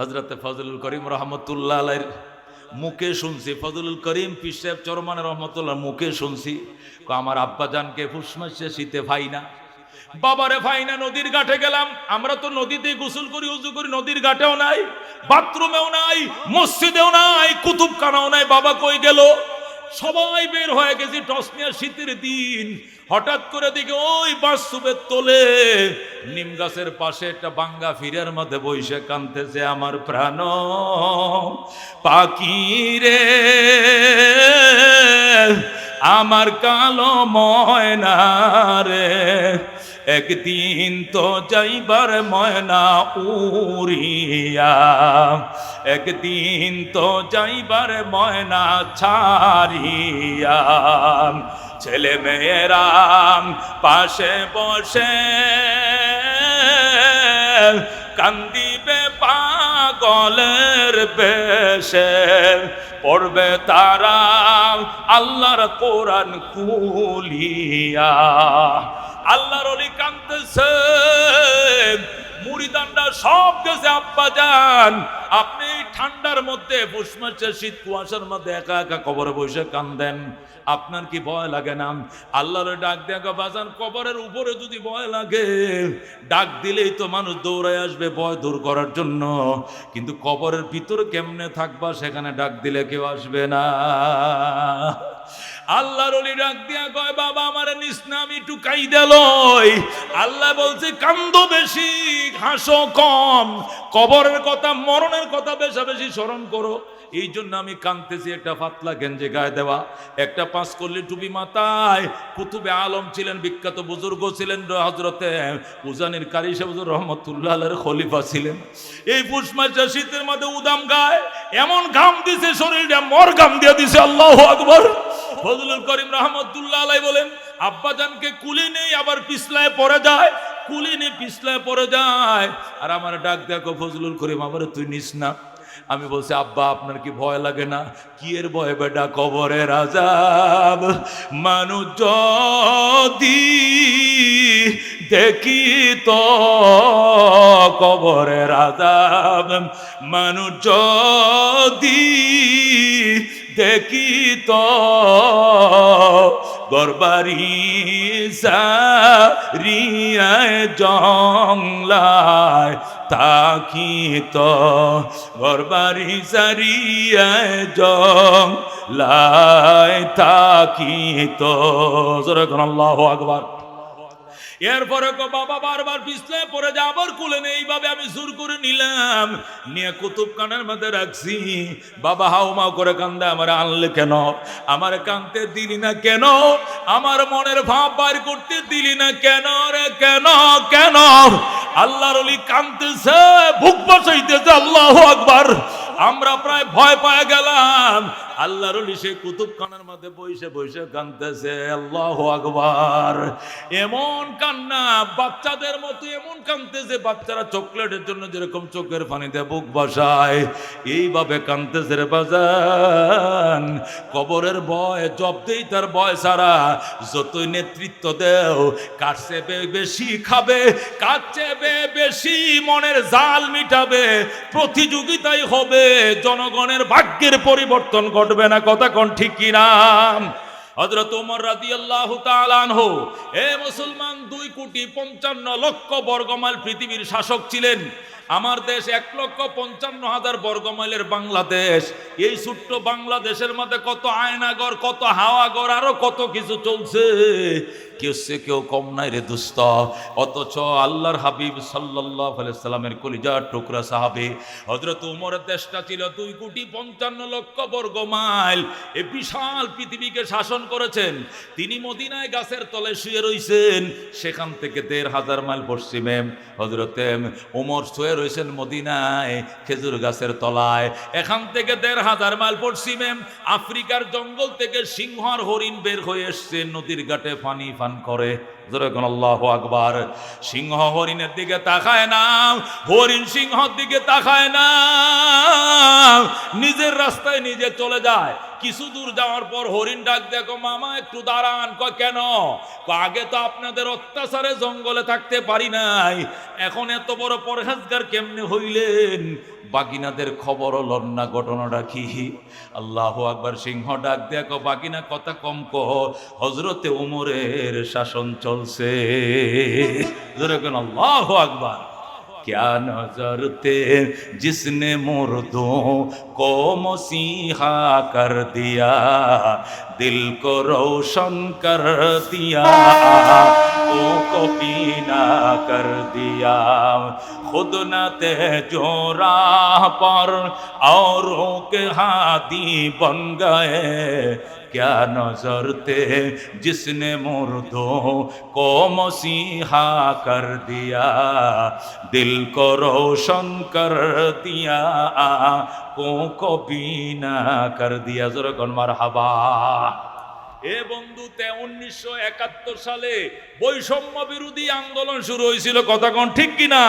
হজরতে ফজলুল করিম রহমতুল্লাহ আলাইর মুখে শুনছি, ফজলুল করিম পীর সাহেব চরমান রহমতুল্লাহ মুখে শুনছি আমার আব্বা জানকে ফুসমাসে শীতে ভাই না। বাবারে ভাই না, নদীর ঘাটে গেলাম, আমরা তো নদীতে গোসল করি, উজু করি, নদীর ঘাটেও নাই, বাথরুমেও নাই, মসজিদেও নাই, কুতুবখানাও নাই, বাবা কই গেল? সবাই বের হয়ে গেছি টসনিয়া শীতের দিন। হঠাৎ করে দিকে ওই বাসুবের তোলে নিম গাছের পাশে একটা বাঙ্গা ফিরের মধ্যে বইসে কানতেছে আমার প্রাণ। পাখি রে, আমার কালো ময়না রে একদিন তো যাইবার ময়না উড়িয়া, একদিন তো যাইবার ময়না ছাড়িয়া, ছেলে মেয়েরা পাশে বসে কান্দিবে পাগলের বেশে, পড়বে তারা আল্লাহর কোরআন কুলিয়া আল্লাহর অলি কান্দতেছে মুড়িদান্ডা সব গেছে, আব্বা যান আপনি ঠান্ডার মধ্যে, পুষ মাসের শীত, কুয়াশার মধ্যে একা একা কবরে বসে কান্দেন। আপনার কি ভয় লাগে না? আল্লাহর ডাক দেখা বাজান, কবরের উপরে যদি ভয় লাগে, ডাক দিলেই তো মানুষ দৌড়ায় আসবে ভয় দূর করার জন্য। কিন্তু কবরের ভিতরে কেমনে থাকবা, সেখানে ডাক দিলে কেউ আসবে না। আল্লাহর ডাক দিয়া কয় বাবা, আমার নিস না, আমি একটু কাইদা আল্লাহ বলছে, কান্দ বেশি, হাসো কম। কবরের কথা, মরণের কথা বেশা বেশি স্মরণ করো। এই জন্য আমি কানতেছি একটা পাতলা গেঞ্জে গায়ে দেওয়া। একটা পাঁচ কল্লি টুপি মাথায়। কুতুবে আলম ছিলেন, বিখ্যাত বুজুর্গ ছিলেন হজরতে উজানির কারি সাহুজুর রহমতুল্লাহ খলিফা ছিলেন। এই পুষ মাসে শীতের মধ্যে উদাম গায়। এমন ঘাম দিছে, শরীরটা মর ঘাম দিয়ে দিছে, আল্লাহ আকবর। ফজলুল করিম রহমতুল্লাহ আলাই বলেন আব্বাজানকে কুলি নেই, আবার পিছলায় পড়ে যায়। কুলি নেই, পিছলায় পড়ে যায়। আর আমার ডাক দেখো ফজলুল করিম আবার তুই নিস না। আমি বলছি, আব্বা, আপনার কি ভয় লাগে না? কি এর ভয় বেটা? কবরের আজাব মানুষ যদি দেখি তো কবরের আজাব মানুষ যদি দেখি তো গরবারি রিয়ায় জংলায় তাকি তো গরবারি সারিয়ায় জং লাই তাকি তো যেরকম আল্লাহ আকবার। এরপরে বাবা, বারবার পিছলে পরে যা, আবার কুলে নেই। এইভাবে আমি জোর করে নিলাম। নিয়ে কুতুব কানের মধ্যে রাখছি। বাবা, হাউ মাউ করে কান্দে, আমার আনলে কেন? আমার কানতে দিলি না কেন? আমার মনের ভাব বার করতে দিলি না কেন রে? কেন? কেন? আল্লাহর অলি কানতেছে বুক বসাইতেছে, আল্লাহ আকবার। আমরা প্রায় ভয় পায় গেলাম। আল্লাহর সেই কুতুবখানার মধ্যে বইসে বসে কানতেছে, আল্লাহ আকবার। এমন কান্না, বাচ্চাদের মতো এমন কানতেছে, বাচ্চারা চকলেটের জন্য যেরকম চোখের পানিতে বুক বসায়, এইভাবে কানতেছে রে বাজান। কবরের ভয়, জবদেই তার ভয় সারা। যতই নেতৃত্ব দেও চেয়ে বেশি খাবে চেয়ে বেশি মনের জাল মিটাবে, প্রতিযোগিতাই হবে, জনগণের ভাগ্যের পরিবর্তন ঘটবে। না কথা কোন ঠিক কিনা হজরত মুসলমান দুই কোটি পঞ্চান্ন লক্ষ বর্গমাইল পৃথিবীর শাসক ছিলেন। আমার দেশ এক লক্ষ পঞ্চান্ন হাজার বর্গমাইলের বাংলাদেশ। এই ছোট্ট বাংলাদেশের মধ্যে কত আয়নাগর, কত হাওয়াগর, আরও কত কিছু চলছে। কেউ সে, কেউ কম নাই রে দুস্ত অথচ আল্লাহর হাবিব সাল্লাহ সাল্লামের কলিজার টুকরা সাহাবে হজরত উমরের দেশটা ছিল দুই কোটি পঞ্চান্ন লক্ষ বর্গ মাইল। এ বিশাল পৃথিবীকে শাসন করেছেন। তিনি মদিনায় গাছের তলে শুয়ে রয়েছেন সেখান থেকে দেড় হাজার মাইল পশ্চিমে হজরতে উমর শুয়ে রয়েছেন মদিনায় খেজুর গাছের তলায়। এখান থেকে দেড় হাজার মাইল পশ্চিমে আফ্রিকার জঙ্গল থেকে সিংহ আর হরিণ বের হয়ে এসছে নদীর ঘাটে পানি। পান করে। আকবার। সিংহ হরিণের দিকে তাকায় না, হরিণ সিংহর দিকে তাকায় না। নিজের রাস্তায় নিজে চলে যায়। কিছু দূর যাওয়ার পর হরিণ ডাক, দেখো মামা, একটু দাঁড়ান। কয়, কেন? আগে তো আপনাদের অত্যাচারে জঙ্গলে থাকতে পারি নাই। এখন এত বড় পরহেজগার কেমনে হইলেন? বাগিনাদের খবর লন না ঘটনাটা কি? আল্লাহ আকবার সিংহ ডাক, দেখো বাগিনা, কথা কম কহ। হজরতে উমরের শাসন চলছে चलसे अल्लाह अकबर। क्या नज़र थे जिसने मुर्दों को मसीहा कर दिया, दिल को रोशन कर दिया? کر دیا خود نہ تہجورا پر اوروں کے ہادی بن گئے کیا نظر تھے جس نے مردوں کو مسیحا کر دیا دل کو روشن کر دیا آنکھوں کو بینا کر دیا ذرا مرحبا এ বন্ধুতে উনিশশো একাত্তর সালে বৈষম্য বিরোধী আন্দোলন শুরু হয়েছিল, কথা কোন ঠিক কিনা?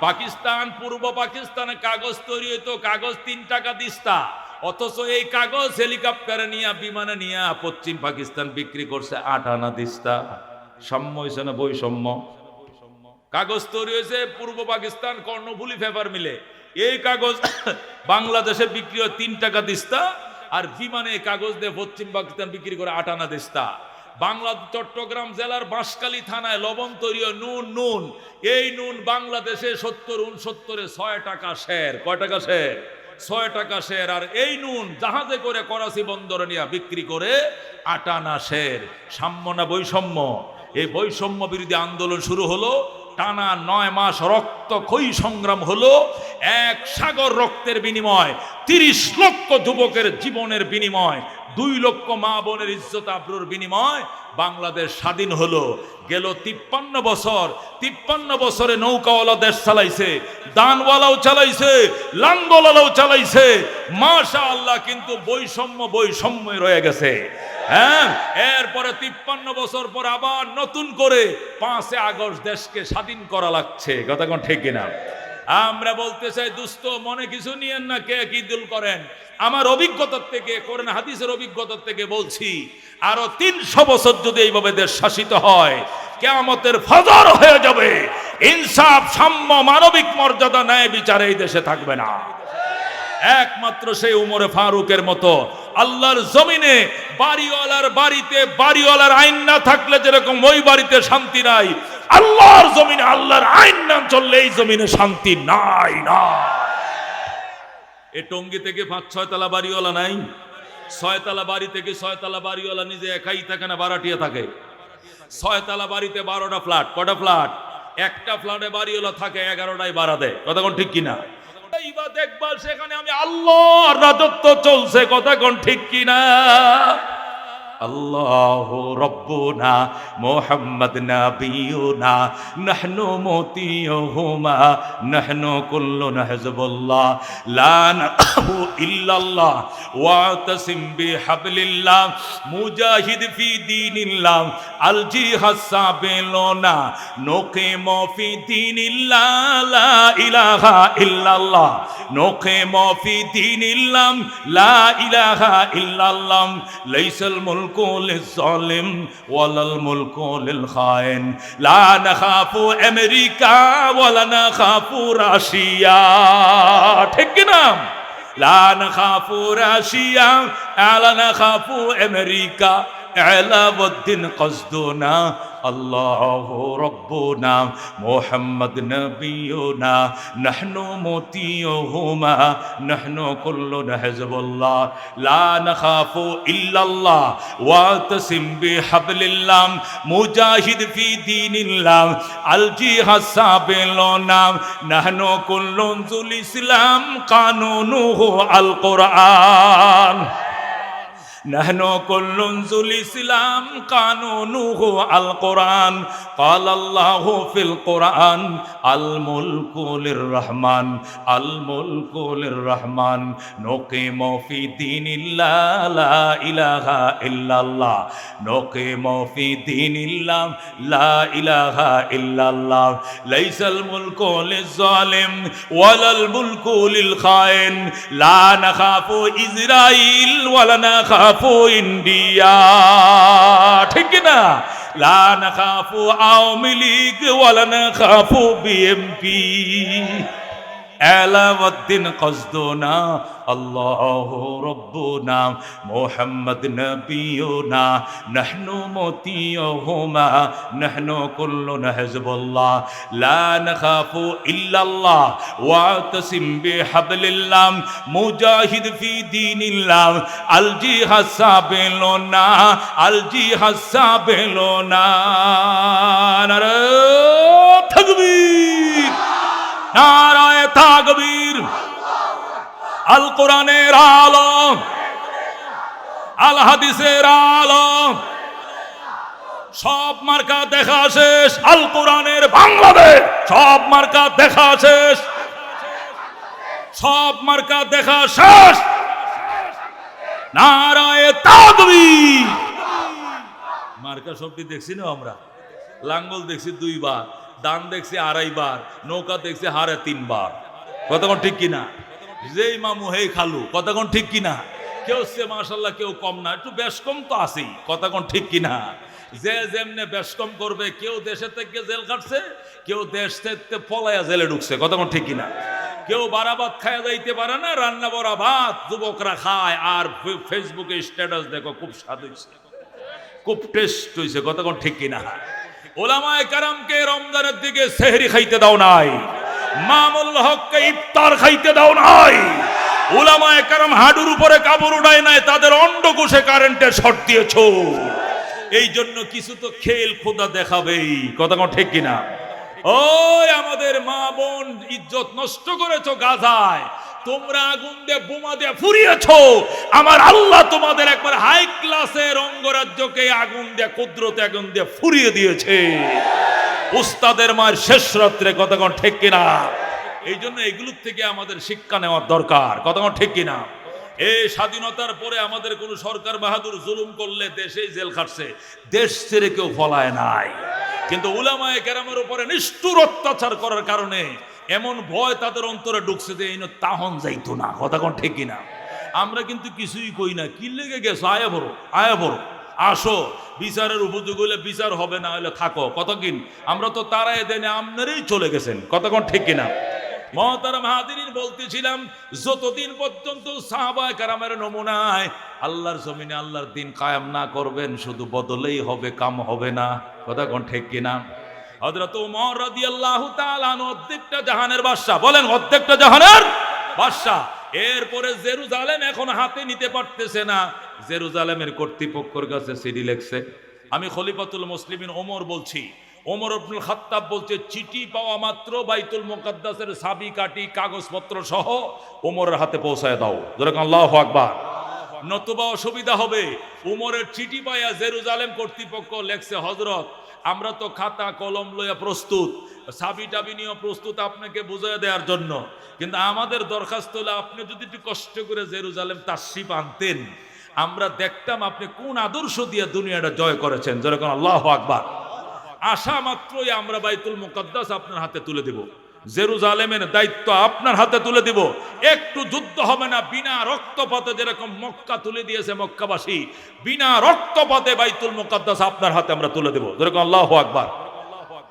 পাকিস্তান, পূর্ব পাকিস্তানে কাগজ তৈরি হইতো, কাগজ তিন টাকা দিস্তা। অথচ এই কাগজ হেলিকপ্টারে নিয়ে, বিমানে নিয়ে পশ্চিম পাকিস্তান বিক্রি করছে আট আনা দিস্তা। সাম্য হয়েছে না বৈষম্য? কাগজ তৈরি হয়েছে পূর্ব পাকিস্তান কর্ণফুলি পেপার মিলে। এই কাগজ বাংলাদেশে বিক্রি হয় তিন টাকা দিস্তা আর এই কাগজ দিয়ে পশ্চিম পাকিস্তান বিক্রি করে আট আনা দিস্তা। বাংলা চট্টগ্রাম জেলার বাঁশকালী থানায় লবণ তৈরি হয় নুন নুন। এই নুন বাংলাদেশে সত্তর উনসত্তরে ছয় টাকা শের কয় টাকা শের ছয় টাকা শের আর এই নুন জাহাজে করে করাচি বন্দরে নিয়ে বিক্রি করে আটানা শের সাম্য না বৈষম্য? এই বৈষম্য বিরোধী আন্দোলন শুরু হলো টানা নয় মাস রক্ত ক্ষয়ী সংগ্রাম হলো, এক সাগর রক্তের বিনিময়, তিরিশ লক্ষ যুবকের জীবনের বিনিময়, দুই লক্ষ মা বোনের ইজ্জত আব্রুর বিনিময়, বাংলাদেশ স্বাধীন হলো। গেল তিপ্পান্ন বছর, তিপ্পান্ন বছরে নৌকাওয়ালা দেশ চালাইছে, দানওয়ালাও চালাইছে লাঙ্গলাও চালাইছে। মাশা আল্লাহ কিন্তু বৈষম্য বৈষম্য রয়ে গেছে। হ্যাঁ এরপরে তিপ্পান্ন বছর পর আবার নতুন করে পাঁচে আগস্ট দেশকে স্বাধীন করা লাগছে। কথা কোন ঠিক কিনা? আমরা বলতে চাই দুস্থ মনে কিছু নিয়েন না, কে কি দুল করেন? আমার অভিজ্ঞতার থেকে, কোরআন হাদিসের অভিজ্ঞতার থেকে বলছি, আরও তিনশো বছর যদি এইভাবে দেশ শাসিত হয়, কেয়ামতের ফজর হয়ে যাবে। ইনসাফ, সাম্য, মানবিক মর্যাদা, ন্যায় বিচার এই দেশে থাকবে না। একমাত্র সেই উমরে ফারুকের মতো। আল্লাহর জমিনে বাড়িওয়ালার বাড়িতে বাড়িওয়ালার আইন না থাকলে যেরকম ওই বাড়িতে শান্তি নাই, আল্লাহর জমিনে আল্লাহর আইন না চললে এই জমিনে শান্তি নাই না এ টঙ্গি থেকে পাঁচ ছয় তলা বাড়িওয়ালা নাই? ছয়তলা বাড়ি থেকে ছয়তলা বাড়িওয়ালা নিজে একাই থাকে না, বারাটিয়া থাকে? ছয়তলা বাড়িতে বারোটা ফ্ল্যাট, কটা ফ্ল্যাট? একটা ফ্ল্যাটে বাড়িওয়ালা থাকে, এগারোটায় বাড়া দেয়। কথা ঠিক কিনা? দেখবার সেখানে আমি আল্লাহ রাজত্ব চলছে কথা কোন ঠিক কিনা? আল্লাহ রব্বুনা মোহাম্মদ নবিয়ুনা নাহনু মতিয়ুহুমা নাহনু কুল্লুন হিজবুল্লাহ লা নাহু ইল্লাল্লাহ ওয়াতাসিম বিহাবলিল্লাহ মুজাহিদ ফি দীনিল্লাহ আল জিহাদ সাবিলুনা নুকিম ফি দীনিল্লাহ লা ইলাহা ইল্লাল্লাহ নুকিম ফি দীনিল্লাহ লা ইলাহা ইল্লাল্লাহ লাইসাল মুলক للظالم ولا الملك للخائن لا نخاف امريكا ولا نخاف রাশিয়া ঠিক না لا نخاف রাশিয়া ولا نخاف امريكا এলাবদ্দিন কসদুনা, আল্লাহ রব্বুনা, মোহাম্মদ নবিয়ুনা, নাহনু মতিয়ুহুমা নাহনু কুল্লু হিজবুল্লাহ লা নাখাফু ইল্লাল্লাহ ওয়া তাসিম বিহাবলিল্লাহ, মুজাহিদ ফি দীনিল্লাহ আল জিহাদ সাবিলুনা, নাহনু কুল্লু জুল ইসলাম কানুনুহু আল কুরআন نحن كل ذو الإسلام قانونه القرآن قال الله في القرآن الملك للرحمن الملك للرحمن نقيم في دين الله لا إله إلا الله نقيم في دين الله لا إله إلا الله ليس الملك للظالم ولا الملك للخائن لا نخاف إسرائيل ولا نخاف ইন্ডিয়া। ঠিক না? লা না খাফু আওয়ামী লীগ ওয়ালা না খাফু বিএমপি। এলাউদ্দিন কসদুনা, আল্লাহ রব্বুনা, মোহাম্মদ নবিয়ুনা, নাহনু মতিয়ুহুমা, নাহনু কুল্লুনা হিজবুল্লাহ লা নাখাফু ইল্লাল্লাহ ওয়াতাসিম বিহাবলিল্লাহ, মুজাহিদ ফি দীনিল্লাহ আল জিহাদ সাবিলুনা আল জিহাদ সাবিলুনা নারে তাকবীর, নারায়ে আল কোরআনের আলো হাদিসের সব মার্কা দেখা শেষ। আল কোরআনের বাংলাদেশ। সব মার্কা দেখা শেষ। সব মার্কা দেখা শেষ। নারায়ে মার্কা শব্দটি দেখছি না আমরা? লাঙ্গল দেখছি দুইবার, দান দেখছি আড়াইবার, নৌকা দেখছি হারে তিনবার। কতক্ষণ ঠিক কিনা? যেই মামু, হেই খালু, কতক্ষণ ঠিক কিনা? কেউ সে মাশাল্লাহ, কেউ কম না, একটু বেশ কম তো আছেই, কতক্ষণ ঠিক কিনা? যে যেমনে বেশ কম করবে, কেউ দেশে থেকে জেল কাটছে, কেউ দেশ থেকে পলায়া জেলে ঢুকছে, কতক্ষণ ঠিক কিনা? কেউ বারাবাত খায়া যাইতে পারে না, রান্না বড়া ভাত, যুবকরা খায়, আর ফেসবুকে স্ট্যাটাস দেখো, খুব স্বাদ হয়েছে খুব টেস্ট হয়েছে কতক্ষণ ঠিক কিনা? ওলামায় কারামকে রমজানের দিকে সেহরি খাইতে দাও নাই। মামুল হককে ইফতার খাইতে দাও নাই। ওলামায় কারাম হাডুর উপরে কাপড় উঠায় নাই, তাদের অন্ডকোষে কারেন্টের শর্ট দিয়েছ। এই জন্য কিছু তো খেল খোদা দেখাবেই কতক্ষণ ঠিক কিনা? ওই আমাদের মা বোন ইজ্জত নষ্ট করেছ গাজায়, তোমরা আগুন দিয়ে বোমা দিয়ে ফুরিয়েছো। আমার আল্লাহ তোমাদের একবার হাই ক্লাসের অঙ্গরাজ্যকে আগুন দিয়ে, কুদরতে আগুন দিয়ে ফুরিয়ে দিয়েছে। উস্তাদের মায়ের শেষ রাত্রে কতক্ষণ ঠিক কিনা? এই জন্য এগুলোর থেকে আমাদের শিক্ষা নেওয়ার দরকার। কতক্ষণ ঠিক কিনা? এই স্বাধীনতার পরে আমাদের কোন সরকার বাহাদুর জুলুম করলে দেশেই জেল খাটছে। দেশ ছেড়ে কেউ ফলায় নাই। কিন্তু উলামায়ে কেরামের উপরে নিষ্ঠুর অত্যাচার করার কারণে এমন ভয় তাদের অন্তরে ঢুকছে যে এই তাহন যাইতো না। কথা কোন ঠিক কিনা? আমরা কিন্তু কিছুই কই না। কি লেগে গেছো? আয়া বড় আয়া বড় আসো, বিচারের উপযোগ হলে বিচার হবে, না হলে থাকো। কতদিন আমরা তো তারাই দেনে আমনারই চলে গেছেন। কতক্ষণ ঠিক কিনা? মহতারাম হাদিরিন বলতেছিলাম, যতদিন পর্যন্ত সাহাবায় কারামের নমুনায় আল্লাহর জমিনে আল্লাহর দিন কায়াম না করবেন, শুধু বদলেই হবে, কাম হবে না। কোন ঠিক কিনা? হযরত ওমর রাদিয়াল্লাহু তাআলা অর্ধেকটা জাহানের বাদশা বলেন, অর্ধেকটা জাহানের বাদশা এরপরে জেরুজালেম এখন হাতে নিতে পারতেছে না। জেরুজালেমের কর্তৃপক্ষের কাছে সিডি লেখছে। আমি খলিফাতুল মুসলিমিন ওমর বলছি। ওমর আব্দুল খাত্তাব বলছে, চিঠি পাওয়া মাত্র বাইতুল মোকাদ্দাসের সাবি কাটি কাগজপত্র সহ ওমরের হাতে পৌঁছায় দাও। যেরকম আল্লাহ আকবার। নতুবা অসুবিধা হবে। উমরের চিঠি পাইয়া জেরুজালেম কর্তৃপক্ষ লেখছে হজরত আমরা তো খাতা, কলম লইয়া প্রস্তুত। সাবি টাবি নিয়ে প্রস্তুত আপনাকে বুঝিয়ে দেওয়ার জন্য। কিন্তু আমাদের দরখাস্ত হলে, আপনি যদি একটু কষ্ট করে জেরুজালেম তাসিপ আনতেন, আমরা দেখতাম আপনি কোন আদর্শ দিয়ে দুনিয়াটা জয় করেছেন। যেরকম আল্লাহ আকবার। আসা মাত্রই আমরা বাইতুল মুকদ্দাস আপনার হাতে তুলে দেব। জেরুজালেমের দায়িত্ব আপনার হাতে তুলে দিব। একটু যুদ্ধ হবে না, বিনা রক্তপাতে যেরকম মক্কা তুলে দিয়েছে মক্কাবাসী, বিনা রক্তপাতে বাইতুল মুকদ্দাস আপনার হাতে আমরা তুলে দেব। যেরকম আল্লাহ আকবার।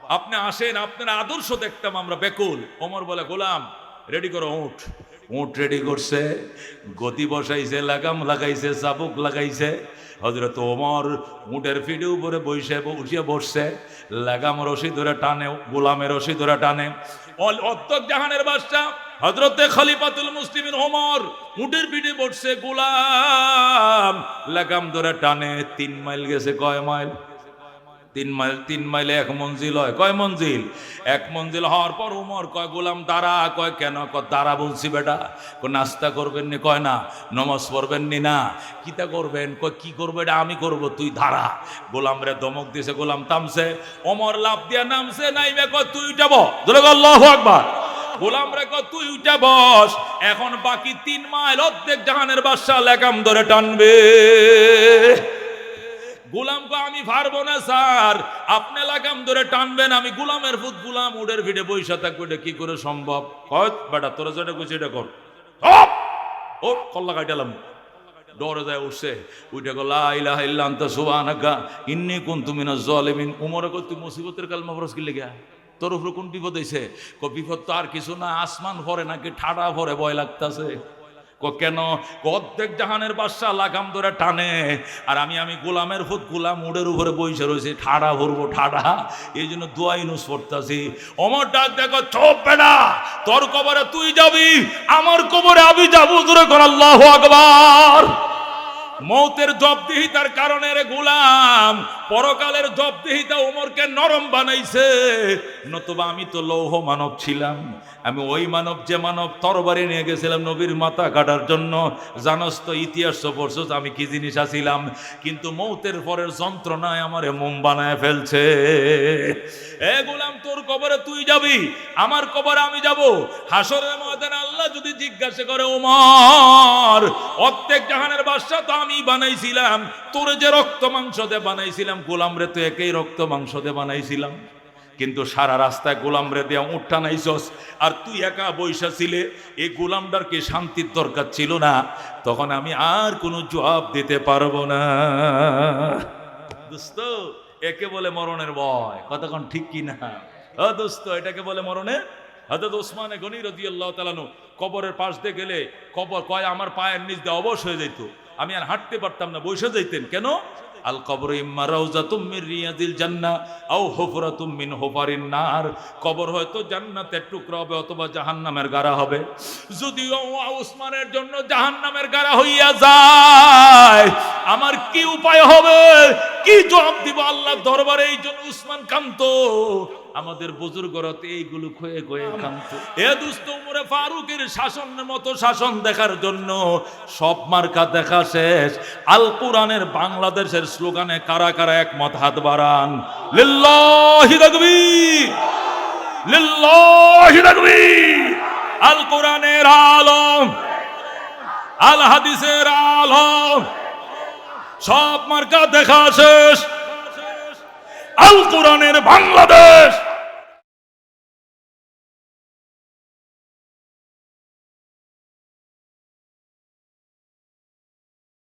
আপনি আসেন আপনার আদর্শ দেখতাম আমরা বেকুল। ওমর বলে গোলাম রেডি করো উঠ। উঠ রেডি করছে। গতি বসাইছে লাগাম লাগাইছে চাবুক লাগাইছে। হজরত ওমর উটের ফিডে উপরে বসে উঠিয়ে বসছে। লাগাম রশি ধরে টানে গোলামের রশি ধরে টানে। অল- অত্তক জাহানের বাদশা হজরতে খলিফাতুল মুসলিমিন ওমর উটের পিঠে বসছে গোলাম! লাগাম ধরে টানে তিন মাইল গেছে কয় মাইল? তিন মাইল, তিন মাইলে এক মঞ্জিল হয়। কয় মঞ্জিল? এক মঞ্জিল হওয়ার পর উমর কয়, গোলাম দাঁড়া। কয়, কেন? কয় দাঁড়া বলছি বেটা। কয়, নাস্তা করবেন নি? কয়, না। নমাজ পড়বেন নি? না। কিতা করবেন? কয়, কি করবে এটা আমি করব? তুই দাঁড়া। গোলাম রে দমক দিছে, গোলাম থামছে। ওমর লাভ দিয়া নামছে নাই নাইবে কয়, তুই উঠাব ধরে আল্লাহ আকবার। গোলাম রে কয়, তুই উঠে বস। এখন বাকি তিন মাইল অর্ধেক জাহানের বাদশা লেকাম ধরে টানবে। গোলাম কো আমি পারব না, স্যার। আপনি লাগাম ধরে টানবেন, আমি গোলামের ফুট গোলাম উডের ভিড়ে বৈশা থাকব, এটা কি করে সম্ভব? কয়, বেটা, তোরা যেটা কইছি এটা কর। ও কল্লা কাটালাম ডরে যায় উঠছে। উঠে গো, লা ইলাহা ইল্লা আনতা সুবহানাকা, ইন্নী কুনতু মিনাজ জালিমিন। উমরে কই তুই মুসিবতের কালমা ফরজ কি লেগা? তোর উপরে কোন বিপদ হয়েছে ক, বিপদ তো আর কিছু না, আসমান ভরে নাকি ঠাডা ভরে ভয় লাগতাছে। ক কেন? অর্ধেক জাহানের বাদশাহ লাগাম ধরে টানে। আর আমি আমি গোলামের ফুট গোলাম উড়ের উপরে বইসে রয়েছি, ঠাডা ভরবো, ঠাডা। এই জন্য দোয়াই নুস পড়তেছি। অমর ডাক দেখো, চোপ বেড়া তোর কবরে তুই যাবি, আমার কবরে আমি যাব ধরে কর, আল্লাহ আকবার। মৌতের জবদিহিতার কারণে রে গোলাম, পরকালের জবদিহিতা ওমরকে নরম বানাইছে। নতুবা আমি তো লৌহ মানব ছিলাম। আমি ওই মানব যে মানব তরবারি নিয়ে গেছিলাম নবীর মাথা কাটার জন্য। জানস তো ইতিহাস পড়ছস আমি কি জিনিস আছিলাম? কিন্তু মৌতের পরের যন্ত্রণায় আমারে মোম বানায় ফেলছে। এ গোলাম, তোর কবরে তুই যাবি? আমার কবরে আমি যাব? হাসরের ময়দানে আল্লাহ যদি জিজ্ঞাসা করে, ওমর, অর্ধেক জাহানের বাদশা তো আমি বানাইছিলাম, তোর যে রক্ত মাংস দিয়ে বানাইছিলাম গোলাম রে তো একই রক্ত মাংস দিয়ে বানাইছিলাম। কিন্তু সারা রাস্তায় গোলাম রে দেয়া উঠটা নাইছস আর তুই একা বৈশা ছিলে এই গোলামটার কি শান্তির দরকার ছিল না? তখন আমি আর কোনো জবাব দিতে পারব না। দোস্ত, একে বলে মরণের ভয়। কতক্ষণ ঠিক কি না দোস্ত, এটাকে বলে মরণের হজরত ওসমানে গনি রদি আল্লাহ তালানু কবরের পাশ দিয়ে গেলে কবর কয় আমার পায়ের নিচ দিয়ে অবশ হয়ে যেত আমি আর হাঁটতে পারতাম না, বসে যাইতেন। কেন? আল কবর হয়তো হবে অথবা জাহান্নামের হবে। যদিও জন্য জাহান্নামের হইয়া যায়। আমার কি উপায় হবে? কি জবাব দিব আল্লাহ দরবারে? এই জন্য উসমান কান্ত আমাদের বুজুর্গরত এইগুলো খয়ে খয়ে কান্ত এ দুস্থ উমরে ফারুকের শাসনের মতো শাসন দেখার জন্য সব মার্কা দেখা শেষ। আল কোরআনের বাংলাদেশের স্লোগানে কারা কারা একমত হাত বাড়ান? লিল্লাহি তাকবীর! লিল্লাহি তাকবীর! আল কোরআনের আলম আল হাদিসের আলম সব মার্কা দেখা শেষ। আল কোরআনের বাংলাদেশ!